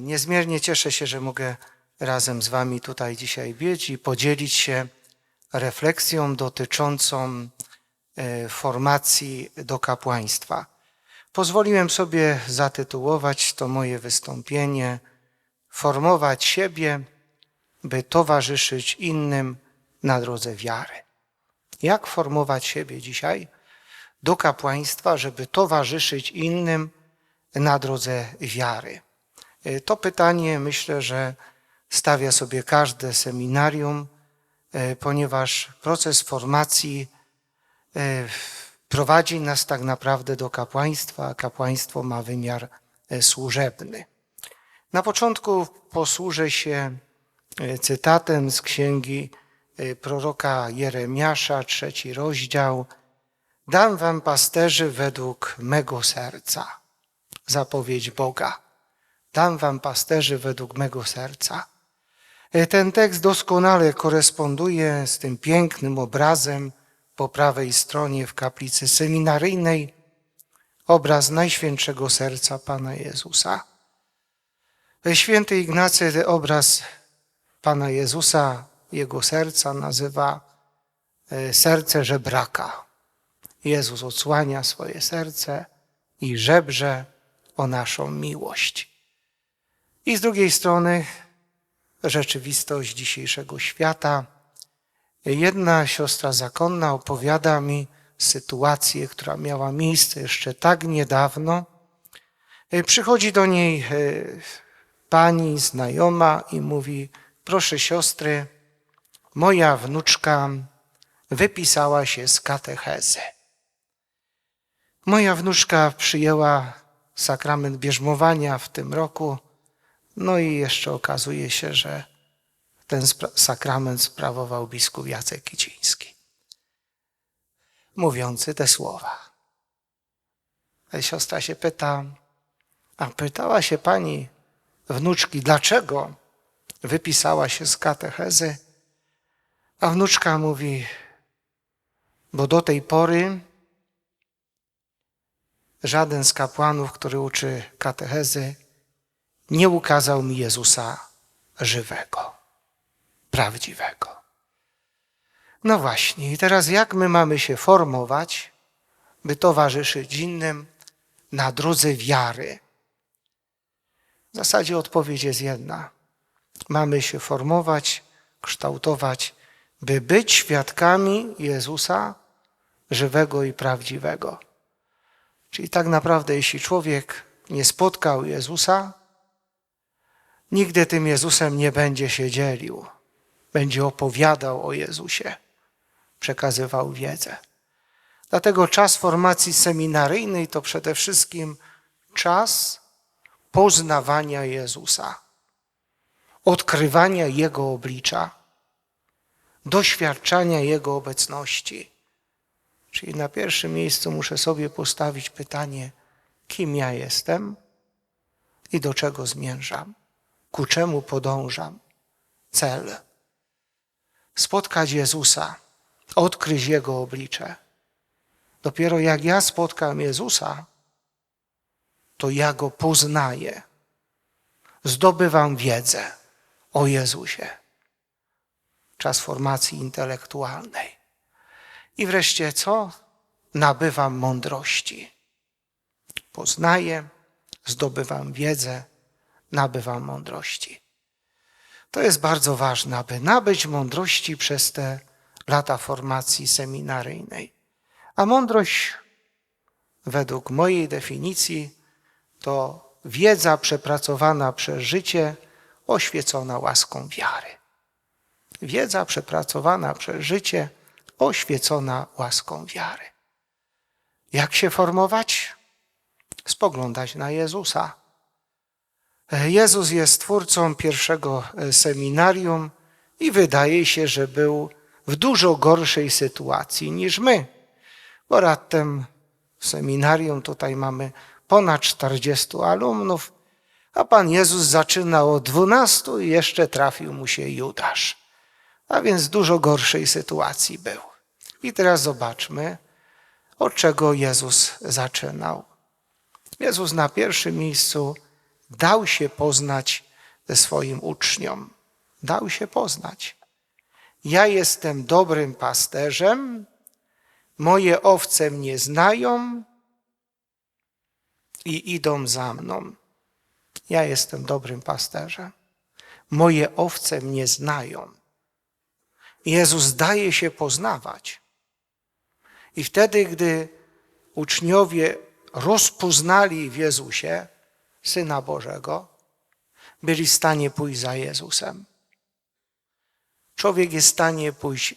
Niezmiernie cieszę się, że mogę razem z Wami tutaj dzisiaj być i podzielić się refleksją dotyczącą e, formacji do kapłaństwa. Pozwoliłem sobie zatytułować to moje wystąpienie Formować siebie, by towarzyszyć innym na drodze wiary. Jak formować siebie dzisiaj do kapłaństwa, żeby towarzyszyć innym na drodze wiary? E, To pytanie myślę, że stawia sobie każde seminarium, e, ponieważ proces formacji e, prowadzi nas tak naprawdę do kapłaństwa, a kapłaństwo ma wymiar służebny. Na początku posłużę się cytatem z księgi proroka Jeremiasza, trzeci rozdział. Dam wam pasterzy według mego serca. Zapowiedź Boga. Dam wam pasterzy według mego serca. E, Ten tekst doskonale koresponduje z tym pięknym obrazem po prawej stronie w kaplicy seminaryjnej, obraz Najświętszego Serca Pana Jezusa. E, Święty Ignacy obraz Pana Jezusa, Jego serca nazywa e, serce żebraka. Jezus odsłania swoje serce i żebrze o naszą miłość. I z drugiej strony rzeczywistość dzisiejszego świata. Jedna siostra zakonna opowiada mi sytuację, która miała miejsce jeszcze tak niedawno. Przychodzi do niej e, pani znajoma i mówi: Proszę siostry, moja wnuczka wypisała się z katechezy. Moja wnuczka przyjęła sakrament bierzmowania w tym roku. No i jeszcze okazuje się, że ten sakrament sprawował biskup Jacek Kiciński, mówiący te słowa. Siostra się pyta, a pytała się pani wnuczki, dlaczego wypisała się z katechezy? A wnuczka mówi, bo do tej pory żaden z kapłanów, który uczy katechezy, nie ukazał mi Jezusa żywego, prawdziwego. No właśnie, i teraz jak my mamy się formować, by towarzyszyć innym na drodze wiary? W zasadzie odpowiedź jest jedna. Mamy się formować, kształtować, by być świadkami Jezusa żywego i prawdziwego. Czyli tak naprawdę, jeśli człowiek nie spotkał Jezusa, nigdy tym Jezusem nie będzie się dzielił. Będzie opowiadał o Jezusie, przekazywał wiedzę. Dlatego czas formacji seminaryjnej to przede wszystkim czas poznawania Jezusa, odkrywania Jego oblicza, doświadczania Jego obecności. Czyli na pierwszym miejscu muszę sobie postawić pytanie, kim ja jestem i do czego zmierzam, ku czemu podążam. Cel. Spotkać Jezusa, odkryć Jego oblicze. Dopiero jak ja spotkam Jezusa, to ja Go poznaję. Zdobywam wiedzę o Jezusie. Czas formacji intelektualnej. I wreszcie co? Nabywam mądrości. Poznaję, zdobywam wiedzę, nabywam mądrości. To jest bardzo ważne, aby nabyć mądrości przez te lata formacji seminaryjnej. A mądrość, według mojej definicji, to wiedza przepracowana przez życie, oświecona łaską wiary. Wiedza przepracowana przez życie, oświecona łaską wiary. Jak się formować? Spoglądać na Jezusa. Jezus jest twórcą pierwszego seminarium i wydaje się, że był w dużo gorszej sytuacji niż my. Bo raptem w seminarium tutaj mamy ponad 40 alumnów, a Pan Jezus zaczynał od 12 i jeszcze trafił mu się Judasz. A więc w dużo gorszej sytuacji był. I teraz zobaczmy, od czego Jezus zaczynał. Jezus na pierwszym miejscu dał się poznać ze swoim uczniom. Dał się poznać. Ja jestem dobrym pasterzem, moje owce mnie znają i idą za mną. Ja jestem dobrym pasterzem. Moje owce mnie znają. Jezus daje się poznawać. I wtedy, gdy uczniowie rozpoznali w Jezusie Syna Bożego, byli w stanie pójść za Jezusem. Człowiek jest w stanie pójść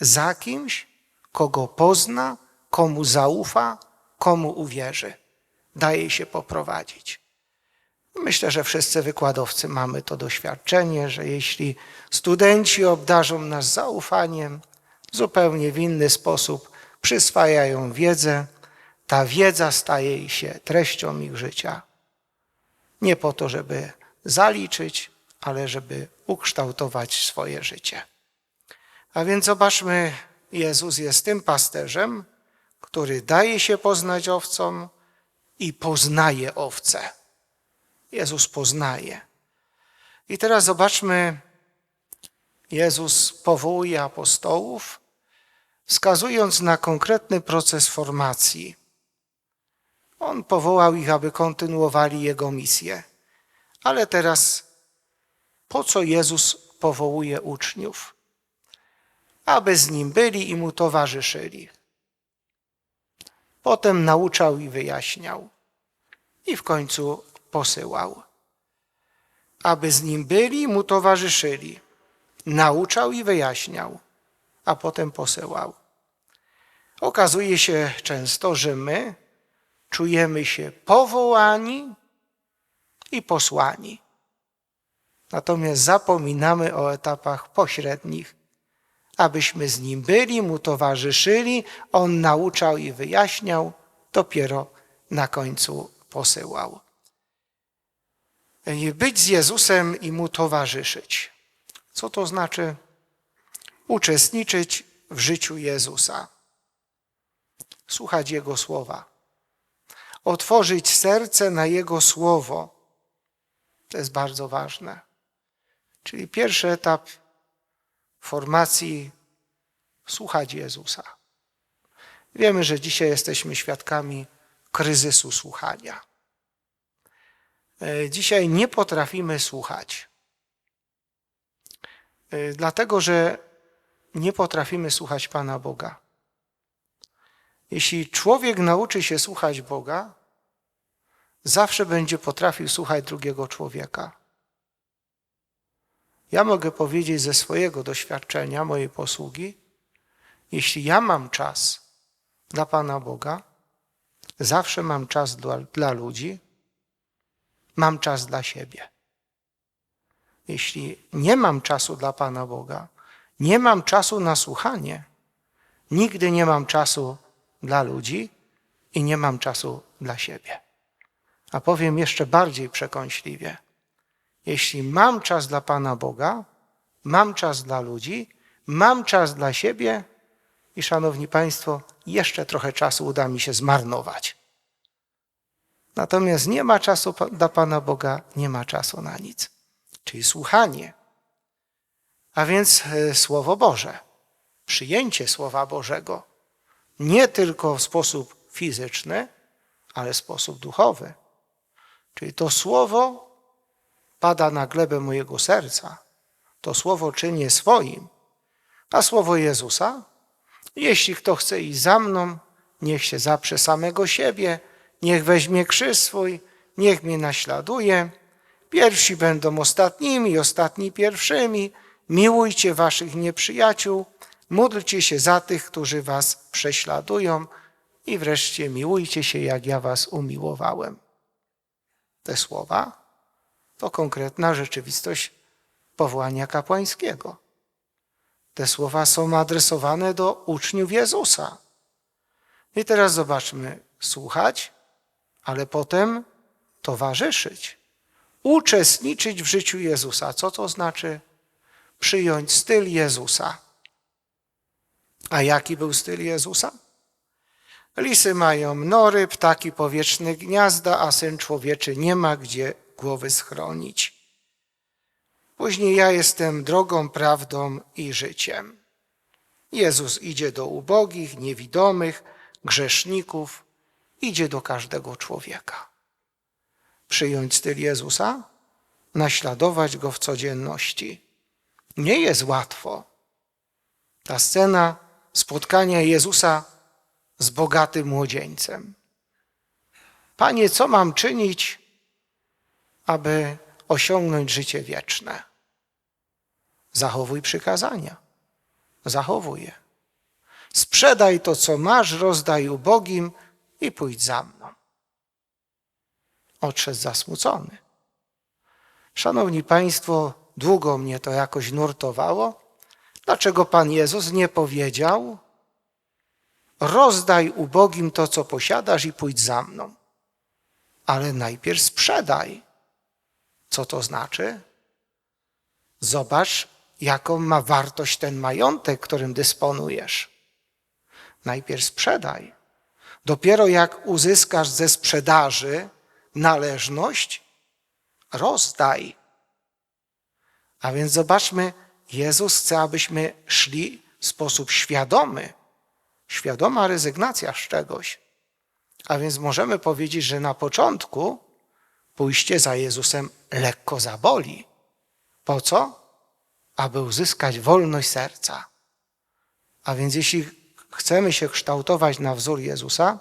za kimś, kogo pozna, komu zaufa, komu uwierzy. Daje się poprowadzić. Myślę, że wszyscy wykładowcy mamy to doświadczenie, że jeśli studenci obdarzą nas zaufaniem, zupełnie w inny sposób przyswajają wiedzę, ta wiedza staje się treścią ich życia. Nie po to, żeby zaliczyć, ale żeby ukształtować swoje życie. A więc zobaczmy, Jezus jest tym pasterzem, który daje się poznać owcom i poznaje owce. Jezus poznaje. I teraz zobaczmy, Jezus powołuje apostołów, wskazując na konkretny proces formacji. On powołał ich, aby kontynuowali Jego misję. Ale teraz po co Jezus powołuje uczniów? Aby z Nim byli i Mu towarzyszyli. Potem nauczał i wyjaśniał. I w końcu posyłał. Aby z Nim byli i Mu towarzyszyli. Nauczał i wyjaśniał, a potem posyłał. Okazuje się często, że my czujemy się powołani i posłani. Natomiast zapominamy o etapach pośrednich, abyśmy z nim byli, mu towarzyszyli, on nauczał i wyjaśniał, dopiero na końcu posyłał. Być z Jezusem i mu towarzyszyć. Co to znaczy? Uczestniczyć w życiu Jezusa, słuchać Jego słowa, otworzyć serce na Jego słowo. To jest bardzo ważne. Czyli pierwszy etap formacji słuchać Jezusa. Wiemy, że dzisiaj jesteśmy świadkami kryzysu słuchania. E, dzisiaj nie potrafimy słuchać, e, dlatego że nie potrafimy słuchać Pana Boga. Jeśli człowiek nauczy się słuchać Boga, zawsze będzie potrafił słuchać drugiego człowieka. Ja mogę powiedzieć ze swojego doświadczenia, mojej posługi, jeśli ja mam czas dla Pana Boga, zawsze mam czas dla, dla ludzi, mam czas dla siebie. Jeśli nie mam czasu dla Pana Boga, nie mam czasu na słuchanie, nigdy nie mam czasu dla ludzi i nie mam czasu dla siebie. A powiem jeszcze bardziej przekąśliwie. Jeśli mam czas dla Pana Boga, mam czas dla ludzi, mam czas dla siebie i, szanowni Państwo, jeszcze trochę czasu uda mi się zmarnować. Natomiast nie ma czasu dla Pana Boga, nie ma czasu na nic. Czyli słuchanie. A więc e, Słowo Boże, przyjęcie Słowa Bożego, nie tylko w sposób fizyczny, ale w sposób duchowy. Czyli to Słowo pada na glebę mojego serca. To Słowo czynię swoim. A Słowo Jezusa? Jeśli kto chce iść za mną, niech się zaprze samego siebie, niech weźmie krzyż swój, niech mnie naśladuje. Pierwsi będą ostatnimi, ostatni pierwszymi. Miłujcie waszych nieprzyjaciół, módlcie się za tych, którzy was prześladują i wreszcie miłujcie się, jak ja was umiłowałem. Te słowa to konkretna rzeczywistość powołania kapłańskiego. Te słowa są adresowane do uczniów Jezusa. I teraz zobaczmy, słuchać, ale potem towarzyszyć, uczestniczyć w życiu Jezusa. Co to znaczy? Przyjąć styl Jezusa. A jaki był styl Jezusa? Lisy mają nory, ptaki powietrzne gniazda, a syn człowieczy nie ma gdzie głowy schronić. Później ja jestem drogą, prawdą i życiem. Jezus idzie do ubogich, niewidomych, grzeszników, idzie do każdego człowieka. Przyjąć styl Jezusa, naśladować go w codzienności. Nie jest łatwo. Ta scena spotkania Jezusa z bogatym młodzieńcem. Panie, co mam czynić, aby osiągnąć życie wieczne? Zachowuj przykazania. Zachowuj je. Sprzedaj to, co masz, rozdaj ubogim i pójdź za mną. Odszedł zasmucony. Szanowni Państwo, długo mnie to jakoś nurtowało. Dlaczego Pan Jezus nie powiedział: Rozdaj ubogim to, co posiadasz, i pójdź za mną? Ale najpierw sprzedaj. Co to znaczy? Zobacz, jaką ma wartość ten majątek, którym dysponujesz. Najpierw sprzedaj. Dopiero jak uzyskasz ze sprzedaży należność, rozdaj. A więc zobaczmy, Jezus chce, abyśmy szli w sposób świadomy, świadoma rezygnacja z czegoś. A więc możemy powiedzieć, że na początku pójście za Jezusem lekko zaboli. Po co? Aby uzyskać wolność serca. A więc jeśli chcemy się kształtować na wzór Jezusa,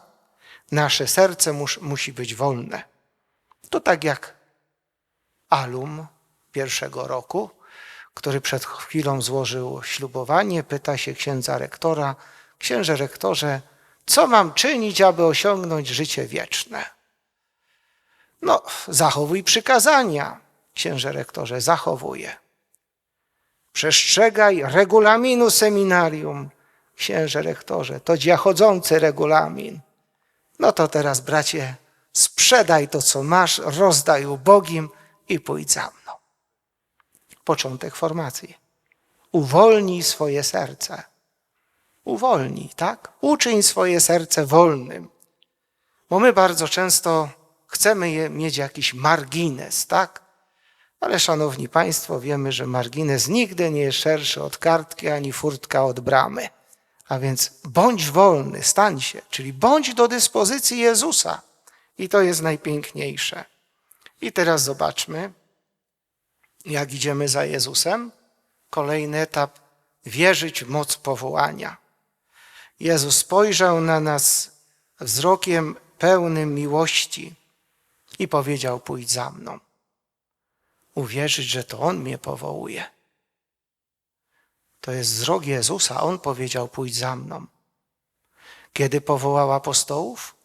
nasze serce mus, musi być wolne. To tak jak alum pierwszego roku, który przed chwilą złożył ślubowanie, pyta się księdza rektora, księże rektorze, co mam czynić, aby osiągnąć życie wieczne? No, zachowuj przykazania, księże rektorze, zachowuję. Przestrzegaj regulaminu seminarium, księże rektorze, to dziachodzący regulamin. No to teraz, bracie, sprzedaj to, co masz, rozdaj ubogim i pójdź za mną. Początek formacji. Uwolnij swoje serce. Uwolnij, tak? Uczyń swoje serce wolnym. Bo my bardzo często chcemy je mieć jakiś margines, tak? Ale szanowni Państwo, wiemy, że margines nigdy nie jest szerszy od kartki ani furtka od bramy. A więc bądź wolny, stań się, czyli bądź do dyspozycji Jezusa. I to jest najpiękniejsze. I teraz zobaczmy, jak idziemy za Jezusem. Kolejny etap wierzyć w moc powołania. Jezus spojrzał na nas wzrokiem pełnym miłości i powiedział: Pójdź za mną. Uwierzyć, że to On mnie powołuje. To jest wzrok Jezusa. On powiedział: Pójdź za mną. Kiedy powołał apostołów?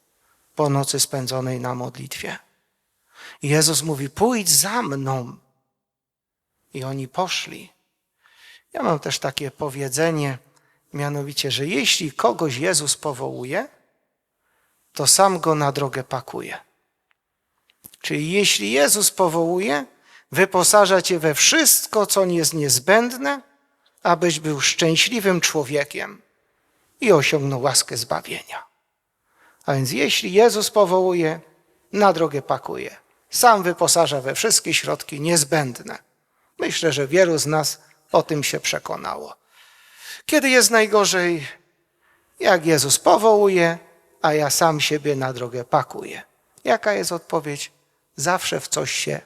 Po nocy spędzonej na modlitwie. Jezus mówi: Pójdź za mną. I oni poszli. Ja mam też takie powiedzenie, mianowicie, że jeśli kogoś Jezus powołuje, to sam go na drogę pakuje. Czyli jeśli Jezus powołuje, wyposaża cię we wszystko, co jest niezbędne, abyś był szczęśliwym człowiekiem i osiągnął łaskę zbawienia. A więc jeśli Jezus powołuje, na drogę pakuje. Sam wyposaża we wszystkie środki niezbędne. Myślę, że wielu z nas o tym się przekonało. Kiedy jest najgorzej? Jak Jezus powołuje, a ja sam siebie na drogę pakuję. Jaka jest odpowiedź? Zawsze w coś się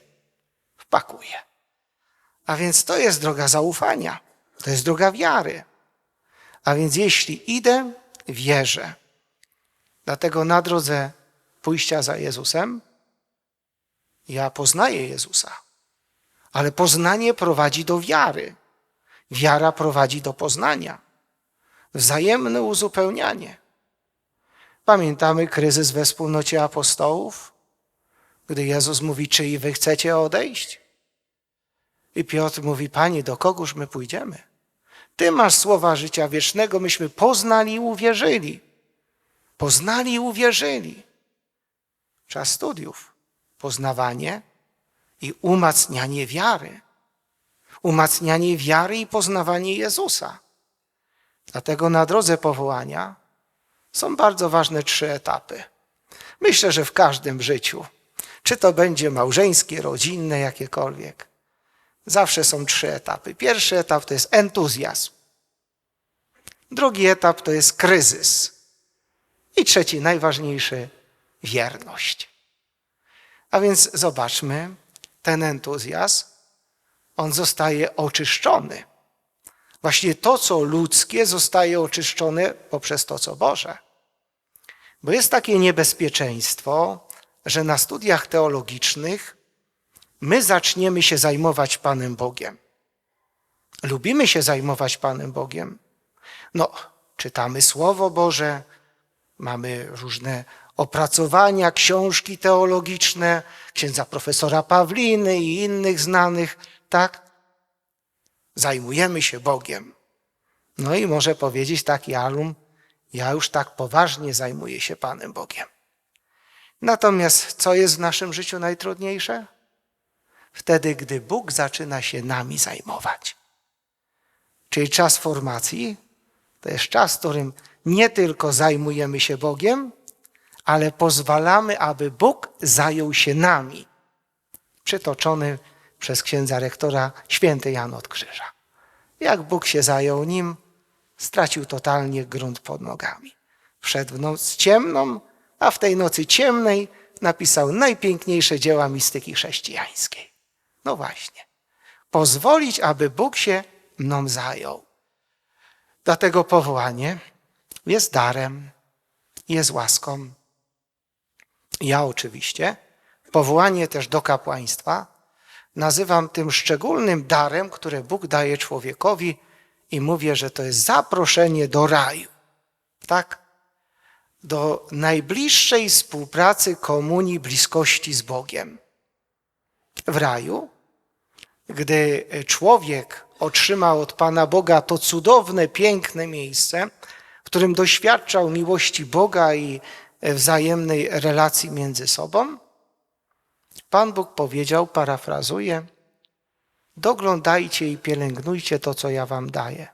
wpakuję. A więc to jest droga zaufania, to jest droga wiary. A więc jeśli idę, wierzę. Dlatego na drodze pójścia za Jezusem, ja poznaję Jezusa. Ale poznanie prowadzi do wiary. Wiara prowadzi do poznania. Wzajemne uzupełnianie. Pamiętamy kryzys we wspólnocie apostołów, gdy Jezus mówi, czy i wy chcecie odejść? I Piotr mówi, Panie, do kogóż my pójdziemy? Ty masz słowa życia wiecznego, myśmy poznali i uwierzyli. Poznali i uwierzyli. Czas studiów. Poznawanie i umacnianie wiary. Umacnianie wiary i poznawanie Jezusa. Dlatego na drodze powołania są bardzo ważne trzy etapy. Myślę, że w każdym życiu Czy to będzie małżeńskie, rodzinne, jakiekolwiek. Zawsze są trzy etapy. Pierwszy etap to jest entuzjazm. Drugi etap to jest kryzys. I trzeci, najważniejszy, wierność. A więc zobaczmy, ten entuzjazm, on zostaje oczyszczony. Właśnie to, co ludzkie, zostaje oczyszczone poprzez to, co Boże. Bo jest takie niebezpieczeństwo, że na studiach teologicznych my zaczniemy się zajmować Panem Bogiem. Lubimy się zajmować Panem Bogiem. No, czytamy Słowo Boże, mamy różne opracowania, książki teologiczne, księdza profesora Pawliny i innych znanych, tak? Zajmujemy się Bogiem. No i może powiedzieć taki alum, ja już tak poważnie zajmuję się Panem Bogiem. Natomiast co jest w naszym życiu najtrudniejsze? Wtedy, gdy Bóg zaczyna się nami zajmować. Czyli czas formacji to jest czas, w którym nie tylko zajmujemy się Bogiem, ale pozwalamy, aby Bóg zajął się nami. Przytoczony przez księdza rektora święty Jan od Krzyża. Jak Bóg się zajął nim, stracił totalnie grunt pod nogami. Wszedł w noc ciemną, a w tej nocy ciemnej napisał najpiękniejsze dzieła mistyki chrześcijańskiej. No właśnie. Pozwolić, aby Bóg się mną zajął. Dlatego powołanie jest darem, jest łaską. Ja oczywiście powołanie też do kapłaństwa nazywam tym szczególnym darem, które Bóg daje człowiekowi i mówię, że to jest zaproszenie do raju. Tak? Do najbliższej współpracy, komunii, bliskości z Bogiem. W raju, gdy człowiek otrzyma od Pana Boga to cudowne, piękne miejsce, w którym doświadczał miłości Boga i wzajemnej relacji między sobą, Pan Bóg powiedział, parafrazuję, doglądajcie i pielęgnujcie to, co ja wam daję.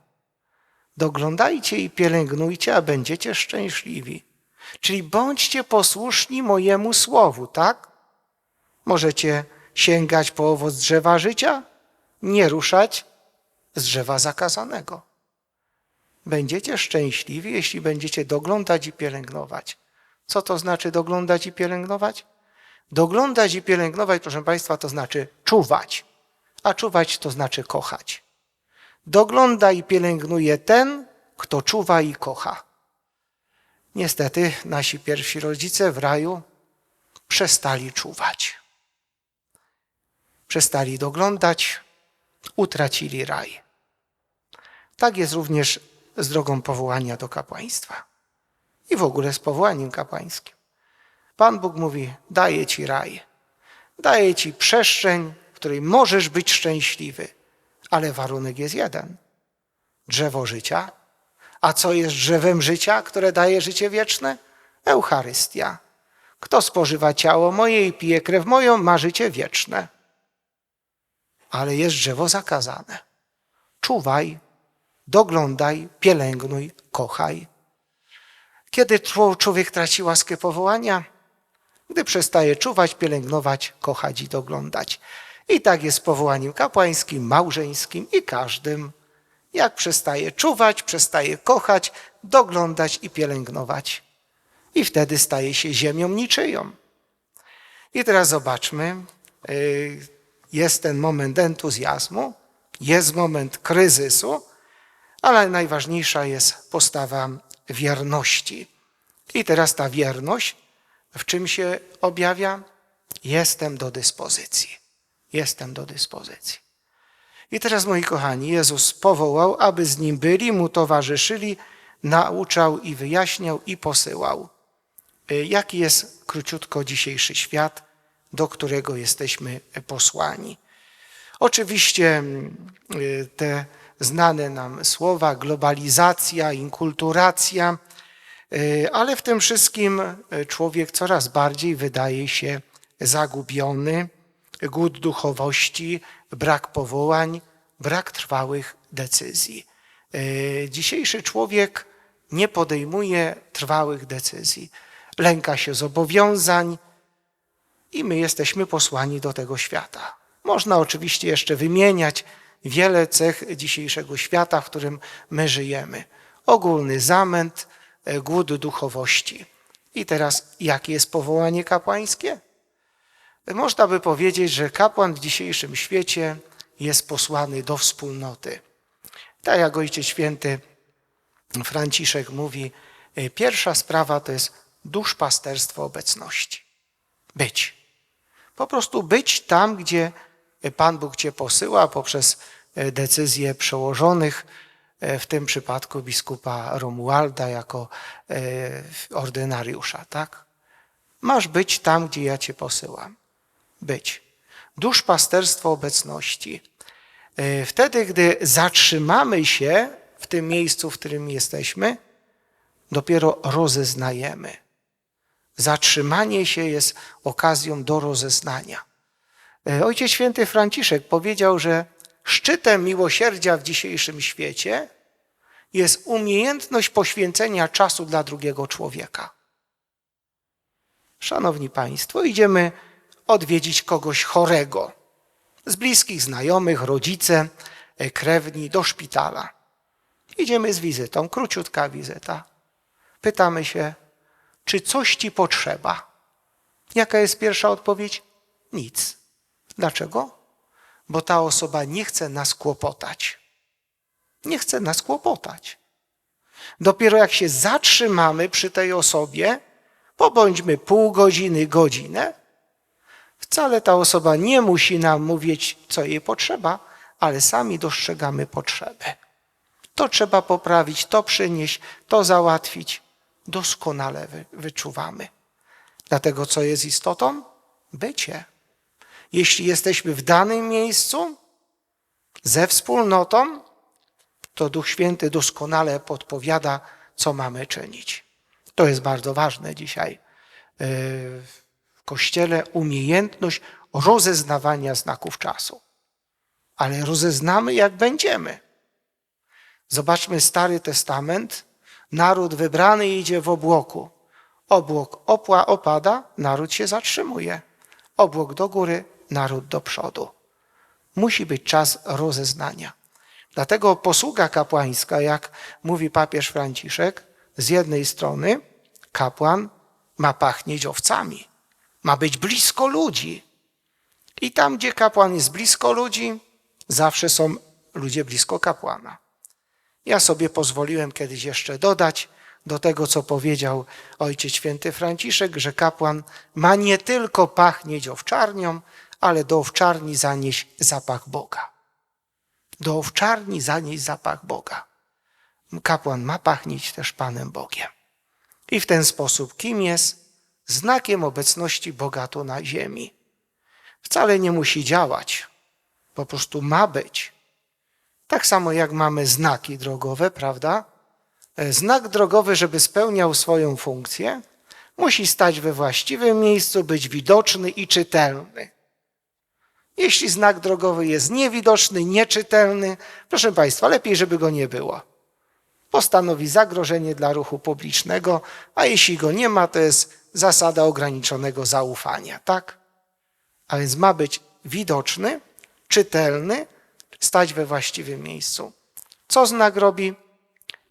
Doglądajcie i pielęgnujcie, a będziecie szczęśliwi. Czyli bądźcie posłuszni mojemu słowu, tak? Możecie sięgać po owoc drzewa życia, nie ruszać z drzewa zakazanego. Będziecie szczęśliwi, jeśli będziecie doglądać i pielęgnować. Co to znaczy doglądać i pielęgnować? Doglądać i pielęgnować, proszę Państwa, to znaczy czuwać, a czuwać to znaczy kochać. Dogląda i pielęgnuje ten, kto czuwa i kocha. Niestety nasi pierwsi rodzice w raju przestali czuwać. Przestali doglądać, utracili raj. Tak jest również z drogą powołania do kapłaństwa i w ogóle z powołaniem kapłańskim. Pan Bóg mówi: Daję ci raj, daję ci przestrzeń, w której możesz być szczęśliwy, ale warunek jest jeden: drzewo życia. A co jest drzewem życia, które daje życie wieczne? Eucharystia. Kto spożywa ciało moje i pije krew moją, ma życie wieczne. Ale jest drzewo zakazane. Czuwaj, doglądaj, pielęgnuj, kochaj. Kiedy człowiek traci łaskę powołania? Gdy przestaje czuwać, pielęgnować, kochać i doglądać. I tak jest z powołaniem kapłańskim, małżeńskim i każdym. Jak przestaje czuwać, przestaje kochać, doglądać i pielęgnować. I wtedy staje się ziemią niczyją. I teraz zobaczmy, y, jest ten moment entuzjazmu, jest moment kryzysu, ale najważniejsza jest postawa wierności. I teraz ta wierność w czym się objawia? Jestem do dyspozycji. Jestem do dyspozycji. I teraz, moi kochani, Jezus powołał, aby z nim byli, mu towarzyszyli, nauczał i wyjaśniał i posyłał. Y, jaki jest króciutko dzisiejszy świat, do którego jesteśmy posłani? Oczywiście y, te znane nam słowa globalizacja, inkulturacja, E, ale w tym wszystkim e, człowiek coraz bardziej wydaje się zagubiony, głód duchowości, brak powołań, brak trwałych decyzji. E, dzisiejszy człowiek nie podejmuje trwałych decyzji. Lęka się zobowiązań i my jesteśmy posłani do tego świata. Można oczywiście jeszcze wymieniać wiele cech dzisiejszego świata, w którym my żyjemy. Ogólny zamęt, e, głód duchowości. I teraz, jakie jest powołanie kapłańskie? Można by powiedzieć, że kapłan w dzisiejszym świecie jest posłany do wspólnoty. Tak jak Ojciec Święty Franciszek mówi, e, pierwsza sprawa to jest duszpasterstwo obecności. Być. Po prostu być tam, gdzie Pan Bóg Cię posyła poprzez e, decyzje przełożonych, e, w tym przypadku biskupa Romualda jako ordynariusza, tak? Masz być tam, gdzie ja Cię posyłam. Być. Duszpasterstwo obecności. Wtedy, gdy zatrzymamy się w tym miejscu, w którym jesteśmy, dopiero rozeznajemy. Zatrzymanie się jest okazją do rozeznania. E, Ojciec Święty Franciszek powiedział, że szczytem miłosierdzia w dzisiejszym świecie jest umiejętność poświęcenia czasu dla drugiego człowieka. Szanowni Państwo, idziemy odwiedzić kogoś chorego, z bliskich znajomych, rodzice, e, krewni do szpitala. Idziemy z wizytą, króciutka wizyta. Pytamy się, czy coś ci potrzeba? Jaka jest pierwsza odpowiedź? Nic. Dlaczego? Bo ta osoba nie chce nas kłopotać. Nie chce nas kłopotać. Dopiero jak się zatrzymamy przy tej osobie, pobądźmy pół godziny, godzinę, wcale ta osoba nie musi nam mówić, co jej potrzeba, ale sami dostrzegamy potrzebę. To trzeba poprawić, to przynieść, to załatwić. Doskonale wyczuwamy. Dlatego co jest istotą? Bycie. Jeśli jesteśmy w danym miejscu ze wspólnotą, to Duch Święty doskonale podpowiada, co mamy czynić. To jest bardzo ważne dzisiaj yy, w Kościele umiejętność rozeznawania znaków czasu. Ale rozeznamy, jak będziemy. Zobaczmy Stary Testament. Naród wybrany idzie w obłoku. Obłok opła opada, naród się zatrzymuje. Obłok do góry, naród do przodu. Musi być czas rozeznania. Dlatego posługa kapłańska, jak mówi papież Franciszek, z jednej strony kapłan ma pachnieć owcami, ma być blisko ludzi. I tam, gdzie kapłan jest blisko ludzi, zawsze są ludzie blisko kapłana. Ja sobie pozwoliłem kiedyś jeszcze dodać do tego, co powiedział Ojciec Święty Franciszek, że kapłan ma nie tylko pachnieć owczarnią, ale do owczarni zanieść zapach Boga. Do owczarni zanieść zapach Boga. Kapłan ma pachnieć też Panem Bogiem. I w ten sposób kim jest? Znakiem obecności Boga tu na ziemi. Wcale nie musi działać, po prostu ma być. Tak samo jak mamy znaki drogowe, prawda? E, znak drogowy, żeby spełniał swoją funkcję, musi stać we właściwym miejscu, być widoczny i czytelny. Jeśli znak drogowy jest niewidoczny, nieczytelny, proszę Państwa, lepiej, żeby go nie było. Postanowi zagrożenie dla ruchu publicznego, a jeśli go nie ma, to jest zasada ograniczonego zaufania, tak? A więc ma być widoczny, czytelny, stać we właściwym miejscu. Co znak robi?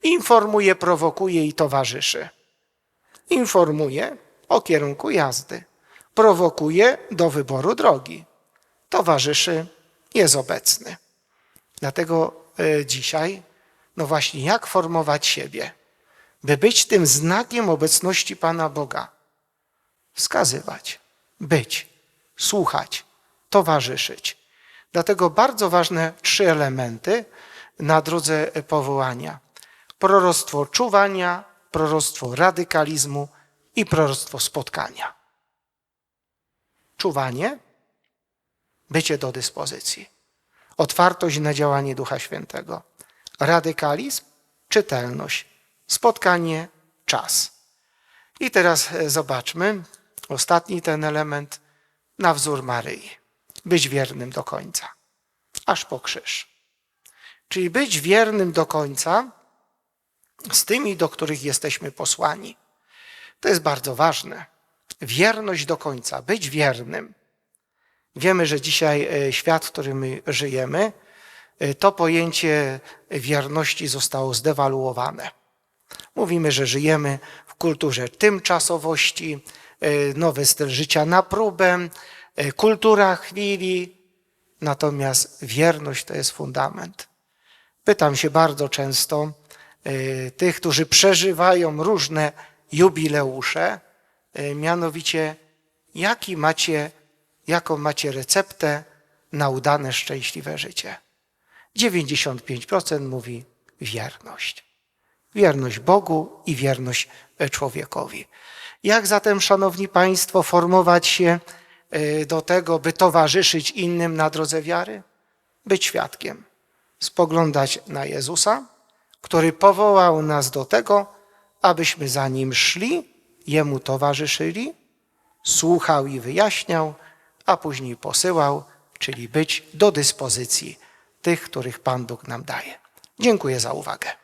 Informuje, prowokuje i towarzyszy. Informuje o kierunku jazdy. Prowokuje do wyboru drogi. Towarzyszy, jest obecny. Dlatego e, dzisiaj, no właśnie, jak formować siebie, by być tym znakiem obecności Pana Boga? Wskazywać, być, słuchać, towarzyszyć. Dlatego bardzo ważne trzy elementy na drodze powołania. Proroctwo czuwania, proroctwo radykalizmu i proroctwo spotkania. Czuwanie, bycie do dyspozycji. Otwartość na działanie Ducha Świętego. Radykalizm, czytelność. Spotkanie, czas. I teraz e, zobaczmy ostatni ten element na wzór Maryi być wiernym do końca, aż po krzyż. Czyli być wiernym do końca z tymi, do których jesteśmy posłani. To jest bardzo ważne. Wierność do końca, być wiernym. Wiemy, że dzisiaj e, świat, w którym my żyjemy, e, to pojęcie wierności zostało zdewaluowane. Mówimy, że żyjemy w kulturze tymczasowości, e, nowy styl życia na próbę, kultura chwili, natomiast wierność to jest fundament. Pytam się bardzo często tych, którzy przeżywają różne jubileusze, mianowicie jaki macie, jaką macie receptę na udane, szczęśliwe życie. 95% mówi wierność. Wierność Bogu i wierność człowiekowi. Jak zatem, szanowni państwo, formować się e, do tego, by towarzyszyć innym na drodze wiary? Być świadkiem. Spoglądać na Jezusa, który powołał nas do tego, abyśmy za Nim szli, Jemu towarzyszyli, słuchał i wyjaśniał, a później posyłał, czyli być do dyspozycji tych, których Pan Bóg nam daje. Dziękuję za uwagę.